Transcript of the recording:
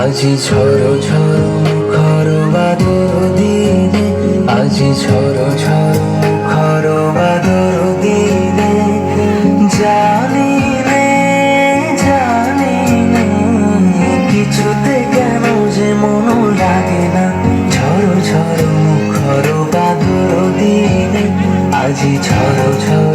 আজি ঝড়ো ঝড়ো খর বাদর দিনে আজি ঝড়ো 机悄悄悄。